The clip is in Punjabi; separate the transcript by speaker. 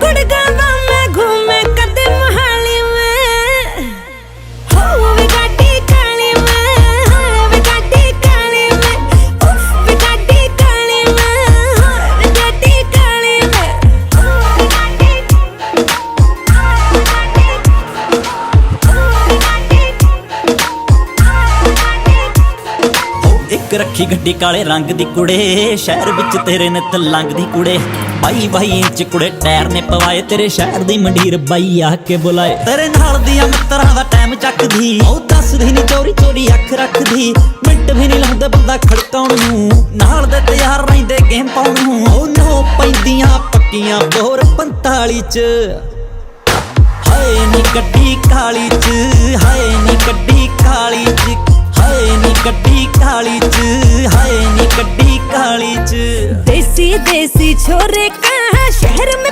Speaker 1: கொடுக்க
Speaker 2: ਹੋ ਰੱਖੀ ਗੱਡੀ ਕਾਲੇ ਰੰਗ ਦੀ ਕੁੜੇ, ਸ਼ਹਿਰ ਵਿੱਚ ਤੇਰੇ ਨਿੱਤ ਲੰਘਦੀ ਕੁੜੇ। ਬਾਈ ਬਾਈ ਇੰਚ ਕੁੜੇ, ਟਾਇਰ ਨੇ ਪਵਾਏ ਤੇਰੇ ਸ਼ਹਿਰ ਦੀ ਮੰਡੀਰ। ਬਾਈ ਆ ਕੇ ਬੁਲਾਏ, ਤੇਰੇ ਨਾਲ ਦੀਆਂ ਮਿੱਤਰਾਂ ਦਾ ਟਾਈਮ ਚੱਕਦੀ। ਉਹ ਦੱਸਦੀ ਨਹੀਂ ਚੋਰੀ ਚੋਰੀ ਅੱਖ ਰੱਖਦੀ। ਮਿੰਟ ਵੀ ਨਹੀਂ ਲਾਉਂਦਾ ਬੰਦਾ ਖੜਕਾਉਣ ਨੂੰ। ਨਾਲ ਦੇ ਤਿਆਰ ਰਹਿੰਦੇ ਗੇਮ ਪਾਉਣ ਨੂੰ। ਉਹ ਨੋ ਪੈਂਦੀਆਂ ਪੱਕੀਆਂ ਬੋਰ 45 ਚ। ਹਾਏ ਨੀ ਗੱਡੀ ਕਾਲੀ ਚ, ਹਾਏ ਨੀ ਗੱਡੀ ਗੱਡੀ ਕਾਲੀ ਚ ਹਾਏ ਨੀ ਗੱਡੀ ਕਾਲੀ ਚ।
Speaker 1: ਦੇਸੀ ਦੇਸੀ ਛੋਰੇ ਕਹਾ ਸ਼ਹਿਰ ਮੇ